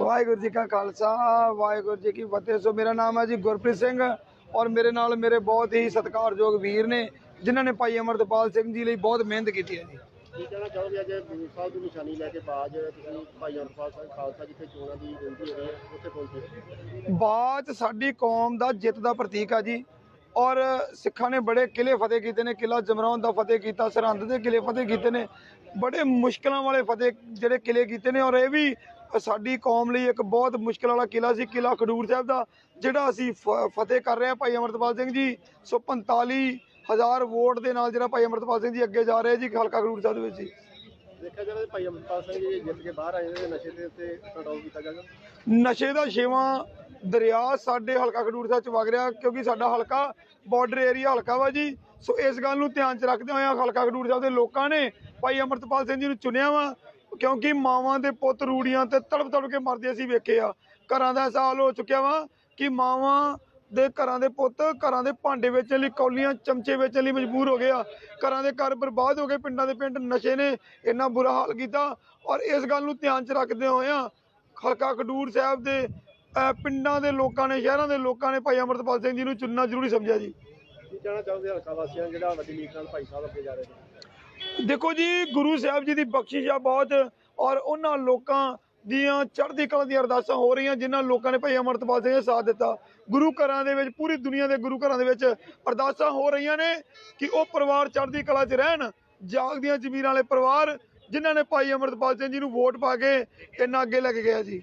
ਵਾਹਿਗੁਰੂ ਜੀ ਕਾ ਖਾਲਸਾ ਵਾਹਿਗੁਰੂ ਜੀ ਕੀ ਫਤਿਹ। ਸੋ ਮੇਰਾ ਨਾਮ ਹੈ ਜੀ ਗੁਰਪ੍ਰੀਤ ਸਿੰਘ ਔਰ ਮੇਰੇ ਨਾਲ ਮੇਰੇ ਬਹੁਤ ਹੀ ਸਤਿਕਾਰਯੋਗ ਵੀਰ ਨੇ ਜਿਨ੍ਹਾਂ ਨੇ ਭਾਈ ਅਮਰਤਪਾਲ ਸਿੰਘ ਜੀ ਲਈ ਬਹੁਤ ਮਿਹਨਤ ਕੀਤੀ ਹੈ ਜੀ। ਕੀ ਕਹਿਣਾ ਚਾਹੋਗੇ ਅੱਜ ਗੁਰੂ ਸਾਹਿਬ ਦੀ ਨਿਸ਼ਾਨੀ ਲੈ ਕੇ ਬਾਜ ਤੁਸੀਂ ਭਾਈ ਅਰਫਾਲ ਸਾਹਿਬ ਖਾਲਸਾ ਜਿੱਥੇ ਚੋਣਾਂ ਦੀ ਗਿਣਤੀ ਹੋ ਰਹੀ ਹੈ ਉੱਥੇ ਪਹੁੰਚੇ? ਬਾਤ ਸਾਡੀ ਕੌਮ ਦਾ ਜਿੱਤ ਦਾ ਪ੍ਰਤੀਕ ਆ ਜੀ। ਔਰ ਸਿੱਖਾਂ ਨੇ ਬੜੇ ਕਿਲੇ ਫਤਿਹ ਕੀਤੇ ਨੇ ਕਿਲਾ ਜਮਰੌਨ ਦਾ ਫਤਿਹ ਕੀਤਾ, ਸਰਹੰਦ ਦੇ ਕਿਲੇ ਫਤਿਹ ਕੀਤੇ ਨੇ, ਬੜੇ ਮੁਸ਼ਕਲਾਂ ਵਾਲੇ ਫਤਿਹ ਜਿਹੜੇ ਕਿਲੇ ਕੀਤੇ ਨੇ ਔਰ ਇਹ ਵੀ ਸਾਡੀ ਕੌਮ ਲਈ ਇੱਕ ਬਹੁਤ ਮੁਸ਼ਕਲ ਵਾਲਾ ਕਿਲਾ ਸੀ ਕਿਲਾ ਖਡੂਰ ਸਾਹਿਬ ਦਾ, ਜਿਹੜਾ ਅਸੀਂ ਫਤਿਹ ਕਰ ਰਹੇ ਹਾਂ ਭਾਈ ਅਮਰਤਪਾਲ ਸਿੰਘ ਜੀ, ਸੋ 45000 ਵੋਟ ਦੇ ਨਾਲ ਜਿਹੜਾ ਭਾਈ ਅਮਰਤਪਾਲ ਸਿੰਘ ਜੀ ਅੱਗੇ ਜਾ ਰਹੇ ਜੀ, ਹਲਕਾ ਖਡੂਰ ਸਾਹਿਬ ਦੇ ਵਿੱਚ ਜੀ। ਦੇਖਿਆ ਜਾਵੇ ਭਾਈ ਅਮਰਪਾਲ ਸਿੰਘ ਜੀ ਜਿੱਤ ਕੇ ਬਾਹਰ ਆਏ ਨੇ ਨਸ਼ੇ ਦੇ ਉੱਤੇ ਕੰਟਰੋਲ ਕੀਤਾ ਜਾਏਗਾ ਨਸ਼ੇ ਦਾ ਛੇਵਾਂ ਦਰਿਆ ਸਾਡੇ ਹਲਕਾ ਖਡੂਰ ਸਾਹਿਬ ਚ ਵਗ ਰਿਹਾ ਕਿਉਂਕਿ ਸਾਡਾ ਹਲਕਾ ਬਾਰਡਰ ਏਰੀਆ ਹਲਕਾ ਵਾ ਜੀ। ਸੋ ਇਸ ਗੱਲ ਨੂੰ ਧਿਆਨ ਚ ਰੱਖਦੇ ਹੋਏ ਹਲਕਾ ਖਡੂਰ ਸਾਹਿਬ ਦੇ ਲੋਕਾਂ ਨੇ ਭਾਈ ਅਮਰਤਪਾਲ ਸਿੰਘ ਜੀ ਨੂੰ ਚੁਣਿਆ ਵਾ ਕਿਉਂਕਿ ਮਾਵਾਂ ਦੇ ਪੁੱਤ ਰੂੜੀਆਂ ਤੇ ਤੜਪ ਤੜਪ ਕੇ ਮਰਦੇ ਅਸੀਂ ਵੇਖੇ ਆ। ਘਰਾਂ ਦਾ ਐਸਾ ਹਾਲ ਹੋ ਚੁੱਕਿਆ ਵਾ ਕਿ ਮਾਵਾਂ ਦੇ ਘਰਾਂ ਦੇ ਪੁੱਤ ਘਰਾਂ ਦੇ ਭਾਂਡੇ ਵੇਚਣ ਲਈ ਕੌਲੀਆਂ ਚਮਚੇ ਵੇਚਣ ਲਈ ਮਜਬੂਰ ਹੋ ਗਏ ਆ ਘਰਾਂ ਦੇ ਘਰ ਬਰਬਾਦ ਹੋ ਗਏ ਪਿੰਡਾਂ ਦੇ ਪਿੰਡ ਨਸ਼ੇ ਨੇ ਇੰਨਾ ਬੁਰਾ ਹਾਲ ਕੀਤਾ ਔਰ ਇਸ ਗੱਲ ਨੂੰ ਧਿਆਨ ਚ ਰੱਖਦੇ ਹੋਏ ਹਲਕਾ ਖਡੂਰ ਸਾਹਿਬ ਦੇ ਪਿੰਡਾਂ ਦੇ ਲੋਕਾਂ ਨੇ ਸ਼ਹਿਰਾਂ ਦੇ ਲੋਕਾਂ ਨੇ ਭਾਈ ਅਮਰਤਪਾਲ ਸਿੰਘ ਜੀ ਨੂੰ ਚੁਣਨਾ ਜ਼ਰੂਰੀ ਸਮਝਿਆ ਜੀ। ਕੀ ਕਹਿਣਾ ਚਾਹੋਗੇ ਹਲਕਾ ਵਾਸੀਆਂ ਨੂੰ ਜਿਹੜਾ ਵੱਡੀ ਲੀਡ ਨਾਲ ਭਾਈ ਸਾਹਿਬ ਅੱਗੇ ਜਾ ਰਹੇ ਨੇ? ਦੇਖੋ ਜੀ ਗੁਰੂ ਸਾਹਿਬ ਜੀ ਦੀ ਬਖਸ਼ਿਸ਼ ਆ ਬਹੁਤ ਔਰ ਉਹਨਾਂ ਲੋਕਾਂ ਦੀਆਂ ਚੜ੍ਹਦੀ ਕਲਾ ਦੀਆਂ ਅਰਦਾਸਾਂ ਹੋ ਰਹੀਆਂ, ਜਿਨ੍ਹਾਂ ਲੋਕਾਂ ਨੇ ਭਾਈ ਅਮਰਤਪਾਲ ਸਿੰਘ ਦਾ ਸਾਥ ਦਿੱਤਾ। ਗੁਰੂ ਘਰਾਂ ਦੇ ਵਿੱਚ, ਪੂਰੀ ਦੁਨੀਆ ਦੇ ਗੁਰੂ ਘਰਾਂ ਦੇ ਵਿੱਚ ਅਰਦਾਸਾਂ ਹੋ ਰਹੀਆਂ ਨੇ ਕਿ ਉਹ ਪਰਿਵਾਰ ਚੜ੍ਹਦੀ ਕਲਾ 'ਚ ਰਹਿਣ, ਜਾਗਦੀਆਂ ਜ਼ਮੀਰਾਂ ਵਾਲੇ ਪਰਿਵਾਰ, ਜਿਨ੍ਹਾਂ ਨੇ ਭਾਈ ਅਮਰਤਪਾਲ ਸਿੰਘ ਜੀ ਨੂੰ ਵੋਟ ਪਾ ਕੇ ਇੰਨਾ ਅੱਗੇ ਲੱਗ ਗਿਆ ਜੀ।